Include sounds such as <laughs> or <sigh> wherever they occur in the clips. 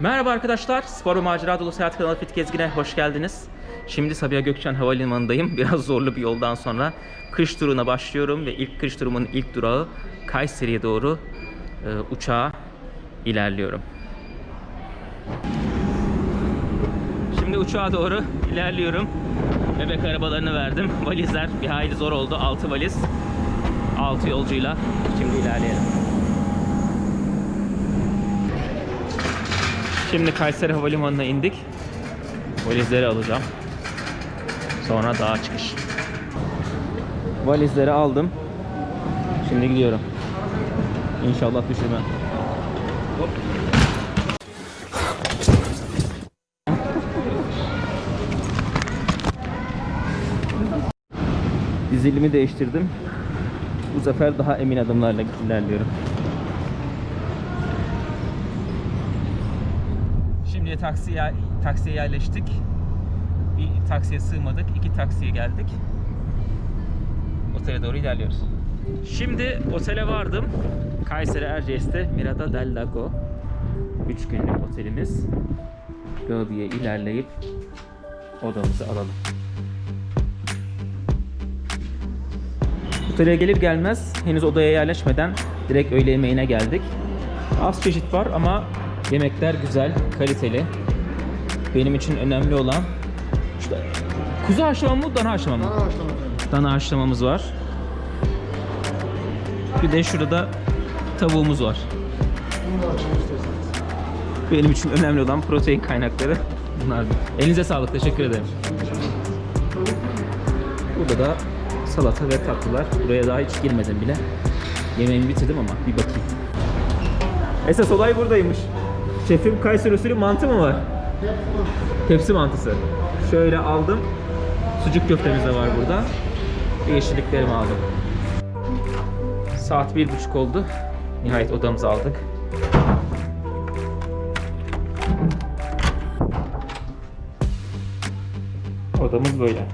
Merhaba arkadaşlar, spor ve macera dolu seyahat kanalı Fit Gezgin'e hoş geldiniz. Şimdi Sabiha Gökçen Havalimanı'ndayım. <laughs> Biraz zorlu bir yoldan sonra kış turuna başlıyorum ve ilk kış turumun ilk durağı Kayseri'ye doğru e, uçağa ilerliyorum. Şimdi uçağa doğru ilerliyorum. Bebek arabalarını verdim. Valizler bir hayli zor oldu. 6 valiz. 6 yolcuyla şimdi ilerleyelim. Şimdi Kayseri Havalimanı'na indik. Valizleri alacağım. Sonra dağa çıkış. Valizleri aldım. Şimdi gidiyorum. İnşallah düşürmem. Hop. Dizilimi değiştirdim. Bu sefer daha emin adımlarla ilerliyorum. Şimdi taksiye taksiye yerleştik. Bir taksiye sığmadık. iki taksiye geldik. Otele doğru ilerliyoruz. Şimdi otele vardım. Kayseri Erciyes'te Mirada del Lago. 3 günlük otelimiz. Lobiye ilerleyip odamızı alalım. Otele gelir gelmez henüz odaya yerleşmeden direkt öğle yemeğine geldik. Az çeşit var ama yemekler güzel, kaliteli. Benim için önemli olan işte kuzu haşlama mı, dana haşlama mı? Bana başlama efendim. Dana haşlamamız var. Bir de şurada tavuğumuz var. Benim için önemli olan protein kaynakları bunlar. Elinize sağlık, teşekkür ederim. Burada da salata ve tatlılar. Buraya daha hiç girmedim bile. Yemeğimi bitirdim ama bir bakayım. Esas olay buradaymış. Şefim Kayseri usulü mantı mı var? Tepsi mantısı. Şöyle aldım. Sucuk köftemiz de var burada. Yeşilliklerimi aldım. Saat bir buçuk oldu. Nihayet odamızı aldık. Odamız böyle.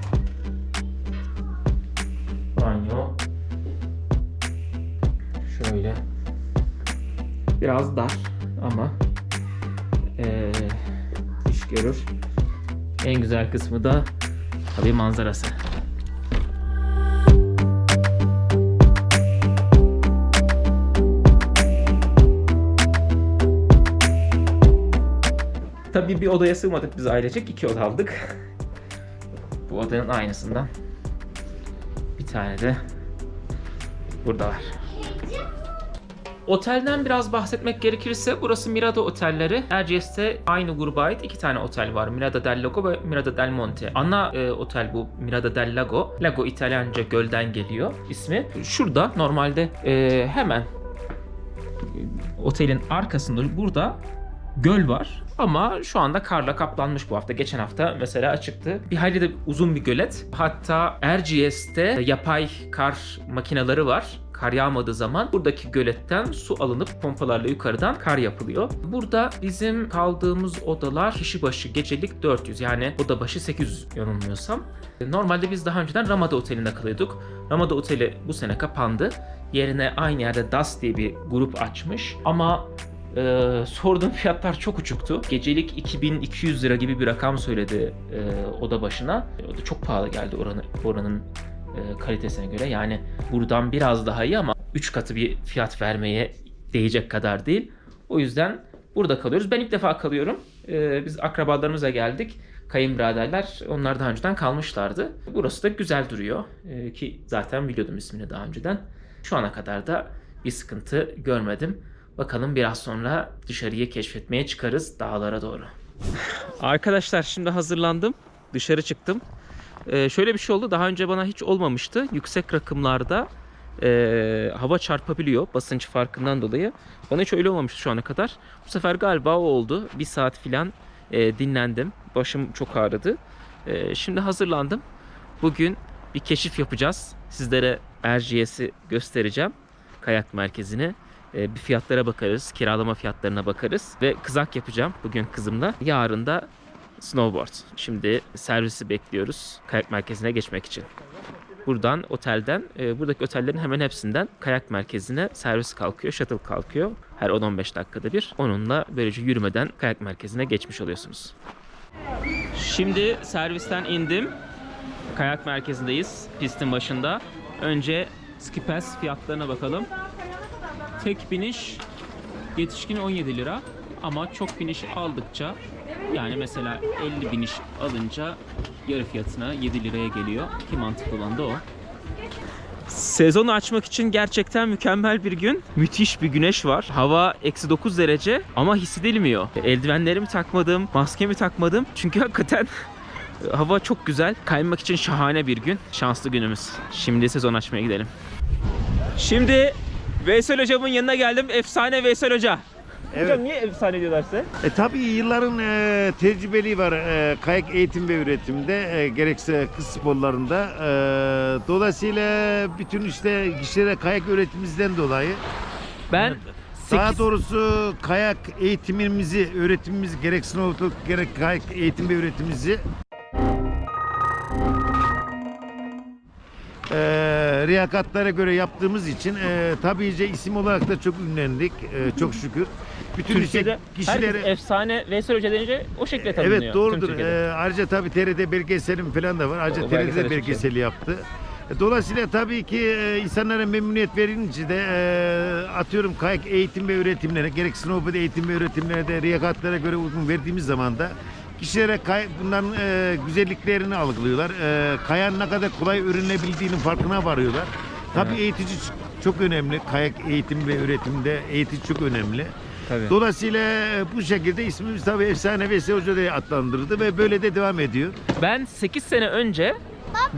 Banyo. Şöyle. Biraz dar görür. En güzel kısmı da tabii manzarası. Tabii bir odaya sığmadık biz ailecek. iki oda aldık. Bu odanın aynısından. Bir tane de burada var. Otelden biraz bahsetmek gerekirse burası Mirada Otelleri. Erciyes'te aynı gruba ait iki tane otel var. Mirada del Lago ve Mirada del Monte. Ana e, otel bu Mirada del Lago. Lago İtalyanca gölden geliyor ismi. Şurada normalde e, hemen otelin arkasında burada göl var. Ama şu anda karla kaplanmış bu hafta. Geçen hafta mesela açıktı. Bir hayli de uzun bir gölet. Hatta Erciyes'te yapay kar makineleri var. Kar yağmadığı zaman buradaki göletten su alınıp pompalarla yukarıdan kar yapılıyor. Burada bizim kaldığımız odalar kişi başı gecelik 400 yani oda başı 800 yanılmıyorsam. Normalde biz daha önceden Ramada Oteli'nde kalıyorduk. Ramada Oteli bu sene kapandı. Yerine aynı yerde Das diye bir grup açmış. Ama ee, sorduğum <laughs> fiyatlar çok uçuktu. Gecelik 2200 lira gibi bir rakam söyledi e, oda başına. O da çok pahalı geldi oranın, oranın e, kalitesine göre. Yani buradan biraz daha iyi ama 3 katı bir fiyat vermeye değecek kadar değil. O yüzden burada kalıyoruz. Ben ilk defa kalıyorum. Ee, biz akrabalarımıza geldik. Kayınbiraderler onlar daha önceden kalmışlardı. Burası da güzel duruyor. Ee, ki zaten biliyordum ismini daha önceden. Şu ana kadar da bir sıkıntı görmedim. Bakalım biraz sonra dışarıyı keşfetmeye çıkarız dağlara doğru. Arkadaşlar şimdi hazırlandım. Dışarı çıktım. Ee, şöyle bir şey oldu. Daha önce bana hiç olmamıştı. Yüksek rakımlarda e, hava çarpabiliyor basınç farkından dolayı. Bana hiç öyle olmamıştı şu ana kadar. Bu sefer galiba oldu. Bir saat filan e, dinlendim. Başım çok ağrıdı. E, şimdi hazırlandım. Bugün bir keşif yapacağız. Sizlere Erciyes'i göstereceğim. Kayak merkezini. E, bir fiyatlara bakarız. Kiralama fiyatlarına bakarız. Ve kızak yapacağım bugün kızımla. Yarın da snowboard. Şimdi servisi bekliyoruz kayak merkezine geçmek için. buradan otelden e, buradaki otellerin hemen hepsinden kayak merkezine servis kalkıyor, shuttle kalkıyor. Her 10-15 dakikada bir. Onunla böylece yürümeden kayak merkezine geçmiş oluyorsunuz. Şimdi servisten indim. Kayak merkezindeyiz. Pistin başında. Önce ski pass fiyatlarına bakalım. Tek biniş yetişkin 17 lira ama çok biniş aldıkça yani mesela 50 biniş alınca yarı fiyatına 7 liraya geliyor ki mantıklı olan da o. Sezonu açmak için gerçekten mükemmel bir gün. Müthiş bir güneş var. Hava eksi 9 derece ama hissedilmiyor. Eldivenlerimi takmadım, maskemi takmadım. Çünkü <laughs> hakikaten hava çok güzel. Kaymak için şahane bir gün. Şanslı günümüz. Şimdi sezon açmaya gidelim. Şimdi Veysel hocamın yanına geldim. Efsane Veysel hoca. Evet. Hocam niye efsane diyorlar size? E, tabii yılların e, tecrübeliği var e, kayak eğitim ve üretimde e, gerekse kız sporlarında. E, dolayısıyla bütün işte kişilere kayak öğretimimizden dolayı Ben daha 8 doğrusu kayak eğitimimizi, öğretimimizi gerek snowboard gerek kayak eğitim ve üretimimizi e, riyakatlara göre yaptığımız için e, tabiice isim olarak da çok ünlendik. e, çok şükür. Bütün Türkiye'de kişilere efsane Veysel Hoca denince o şekilde tanınıyor. Evet doğrudur. Ee, ayrıca tabii TRT belgeselim falan da var. Ayrıca O TRT belgeseli yaptı. E, Dolayısıyla tabii ki e, insanlara memnuniyet verince de e, atıyorum kayak eğitim ve öğretimlere gerek snowboard eğitim ve öğretimlere de riyakatlara göre uygun verdiğimiz zaman da kişilere kay, bunların e, güzelliklerini algılıyorlar. E, kayan ne kadar kolay öğrenilebildiğinin farkına varıyorlar. Tabii Evet. eğitici çok önemli. Kayak eğitim ve üretimde eğitici çok önemli. Tabii. Dolayısıyla e, bu şekilde ismimiz tabii Efsane Veysel Hoca diye adlandırıldı ve böyle de devam ediyor. Ben 8 sene önce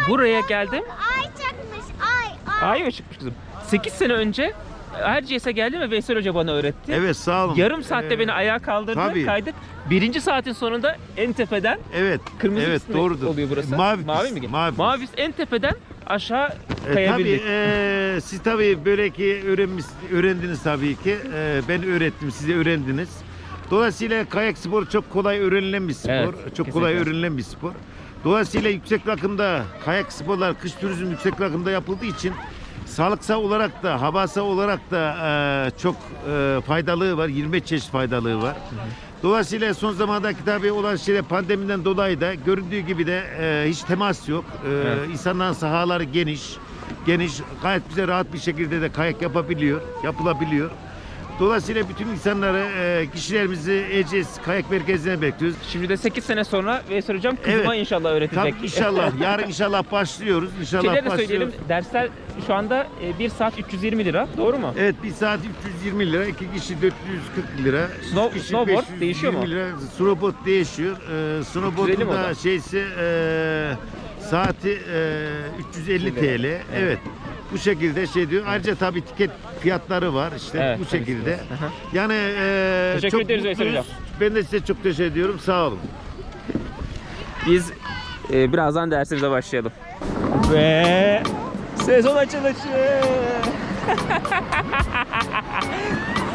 buraya geldim. Ay çıkmış ay ay. Ay mı çıkmış kızım? 8 sene önce Erciyes'e geldim ve Veysel Hoca bana öğretti. Evet sağ olun. Yarım saatte Ee, beni ayağa kaldırdı, tabii. kaydık. Birinci saatin sonunda en tepeden Evet. kırmızı evet, doğrudur. oluyor burası. Mavi, Mavi mi? Mavi. Mavi en tepeden aşağı E, tabii kayabildik. e, siz tabii böyle ki öğrenmiş, öğrendiniz tabii ki. E, ben öğrettim, siz de öğrendiniz. Dolayısıyla kayak sporu çok kolay öğrenilen bir spor. Evet, çok kolay kesinlikle. öğrenilen bir spor. Dolayısıyla yüksek rakımda kayak sporlar, kış turizm yüksek rakımda yapıldığı için sağlıksal olarak da, havasal olarak da e, çok e, faydalığı var. 25 çeşit faydalığı var. Dolayısıyla son zamandaki tabii olan şeyde pandemiden dolayı da göründüğü gibi de e, hiç temas yok. E, Evet. İnsanların sahaları geniş. Geniş, gayet bize rahat bir şekilde de kayak yapabiliyor, yapılabiliyor. Dolayısıyla bütün insanları, e, kişilerimizi Eceğiz Kayak Merkezi'ne bekliyoruz. Şimdi de 8 sene sonra Veysel Hocam kızıma Evet. inşallah öğretecek. Tabii inşallah, <laughs> yarın inşallah başlıyoruz. İnşallah Şeyleri de başlıyoruz. söyleyelim. Dersler şu anda 1 saat 320 lira. Doğru mu? Evet bir saat 320 lira, iki kişi 440 lira. Snow- kişi snowboard 520 değişiyor mu? Lira. Snowboard değişiyor. Ee, 350 snowboard'un mi o da? da şeysi e, saati e, 350 TL. Evet. Bu şekilde şey diyor. Ayrıca tabii tiket fiyatları var işte Evet, bu tabii şekilde. Yani e, Teşekkür çok ederiz Veysel mutluyuz. Hocam. Ben de size çok teşekkür ediyorum. Sağ olun. Biz e, birazdan dersimize başlayalım. Ve sezon açılışı. <laughs>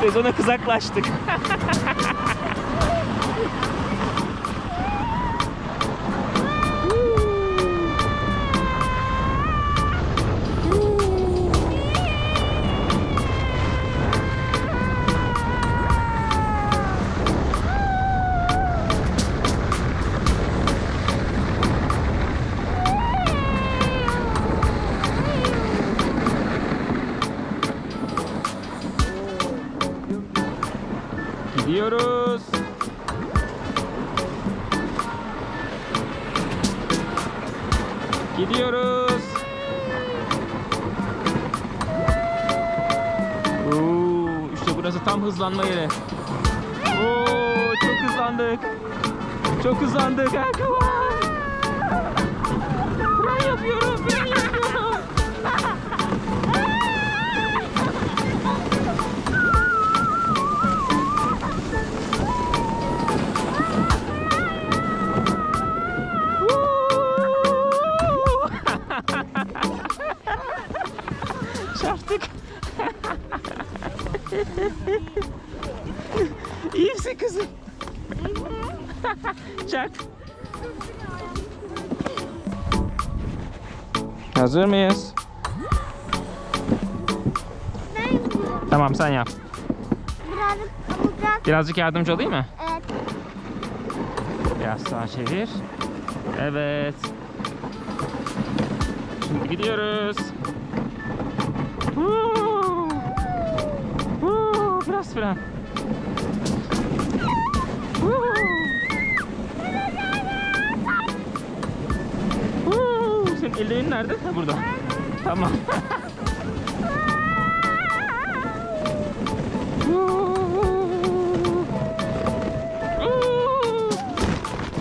Sezona kızaklaştık. <laughs> Gidiyoruz. Gidiyoruz. Oo, işte burası tam hızlanma yeri. Oo, çok hızlandık. Çok hızlandık. On. Ben yapıyorum, ben Hazır mıyız? Tamam sen yap. Birazcık yardımcı olayım mı? Evet. Biraz sağa çevir. Evet. Şimdi gidiyoruz. Huu. Huu, Biraz fren. Senin ellerin nerede? Ha, burada. Tamam.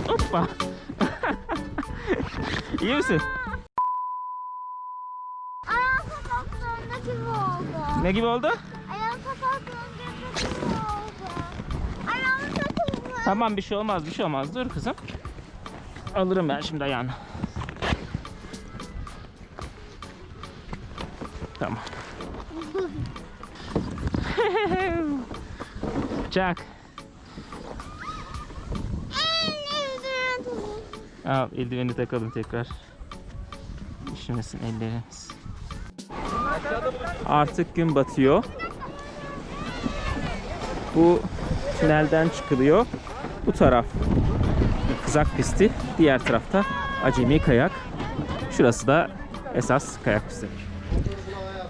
Hoppa. <laughs> İyi misin? Ayağım sokaklarında gibi oldu. Ne gibi oldu? Ayağım sokaklarında gibi oldu. Ayağım takıldı. Tamam bir şey olmaz bir şey olmaz. Dur kızım. Alırım ben şimdi ayağını. Tamam. <laughs> Jack. Al eldiveni takalım tekrar. Üşümesin elleriniz. Artık gün batıyor. Bu tünelden çıkılıyor. Bu taraf kızak pisti. Diğer tarafta acemi kayak. Şurası da esas kayak pisti.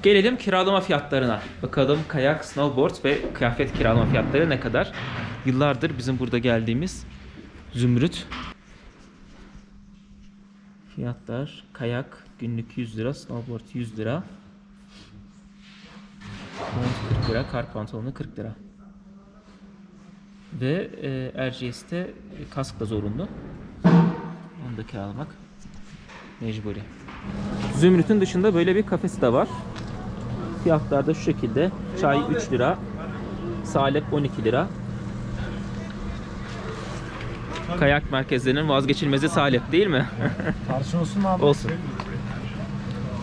Gelelim kiralama fiyatlarına. Bakalım kayak, snowboard ve kıyafet kiralama fiyatları ne kadar? Yıllardır bizim burada geldiğimiz Zümrüt Fiyatlar kayak günlük 100 lira, snowboard 100 lira. Mont 40 lira, kar pantolonu 40 lira. Ve e, RGS'te kask da zorunlu. Onu da kiralamak mecburi. Zümrüt'ün dışında böyle bir kafesi de var. Fiyatlar da şu şekilde. Çay 3 lira, salep 12 lira. Kayak merkezlerinin vazgeçilmezi salep değil mi? Tarçın olsun mu abi? Olsun.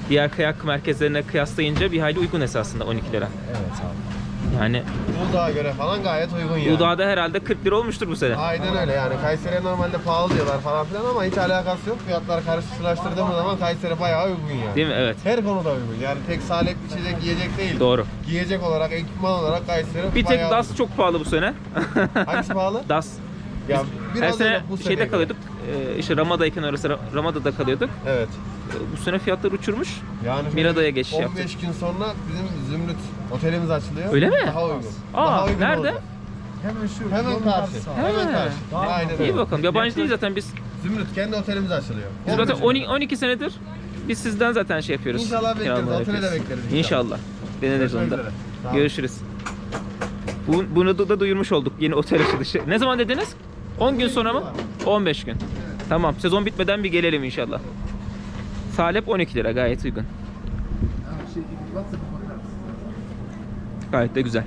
Diğer kayak merkezlerine kıyaslayınca bir hayli uygun esasında 12 lira. Evet abi. Yani Uludağ'a göre falan gayet uygun yani. Uludağ'da herhalde 40 lira olmuştur bu sene. Aynen öyle yani Kayseri'ye normalde pahalı diyorlar falan filan ama hiç alakası yok. Fiyatlar karşılaştırdığımız zaman Kayseri bayağı uygun yani. Değil mi? Evet. Her konuda uygun. Yani tek salep içecek yiyecek değil. Doğru. Giyecek olarak, ekipman olarak Kayseri Bir tek bayağı DAS uygun. çok pahalı bu sene. Hangisi pahalı? <laughs> DAS. Ya Her biraz sene bu sene. şeyde kalıyorduk. e, işte Ramada'yken orası Ra- Ramada'da kalıyorduk. Evet. E, Bu sene fiyatlar uçurmuş. Yani Mirada'ya geçiş 15 yaptık. gün sonra bizim Zümrüt otelimiz açılıyor. Öyle mi? Daha uygun. Aa, Daha uygun nerede? olacak. Hemen şu. Hemen karşı. Hemen He. karşı. Daha Aynen. İyi bakalım. Yabancı değil zaten biz. Zümrüt kendi otelimiz açılıyor. Biz zaten 15 12, 12 senedir biz sizden zaten şey yapıyoruz. İnşallah bekleriz, otele de bekleriz İnşallah. inşallah. Deneriz Görüşmek onu da. üzere. Görüşürüz. Bu, bunu da, da duyurmuş olduk yeni otel açılışı. Ne zaman dediniz? 10 gün sonra mı? 15 gün. Tamam sezon bitmeden bir gelelim inşallah. Salep 12 lira gayet uygun. Gayet de güzel.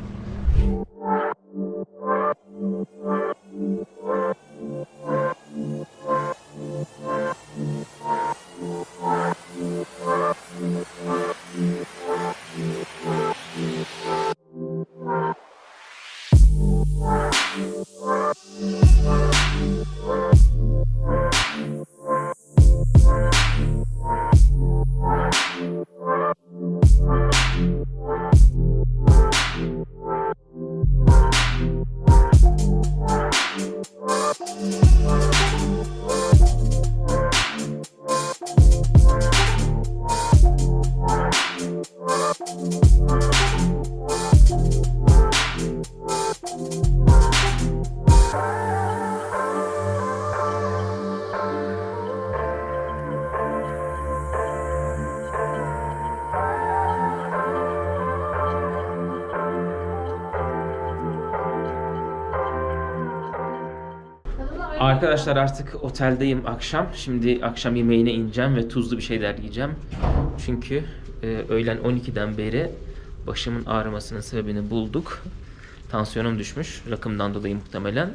Arkadaşlar artık oteldeyim akşam. Şimdi akşam yemeğine ineceğim ve tuzlu bir şeyler yiyeceğim. Çünkü e, öğlen 12'den beri başımın ağrımasının sebebini bulduk. Tansiyonum düşmüş. Rakımdan dolayı muhtemelen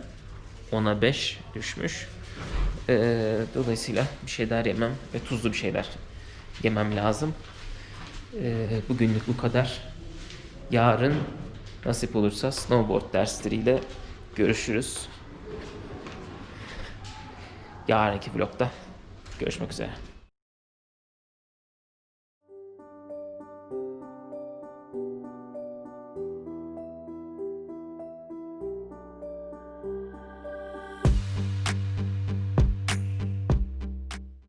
10'a 5 düşmüş. E, dolayısıyla bir şeyler yemem ve tuzlu bir şeyler yemem lazım. E, bugünlük bu kadar. Yarın nasip olursa snowboard dersleriyle görüşürüz yarınki vlogda görüşmek üzere.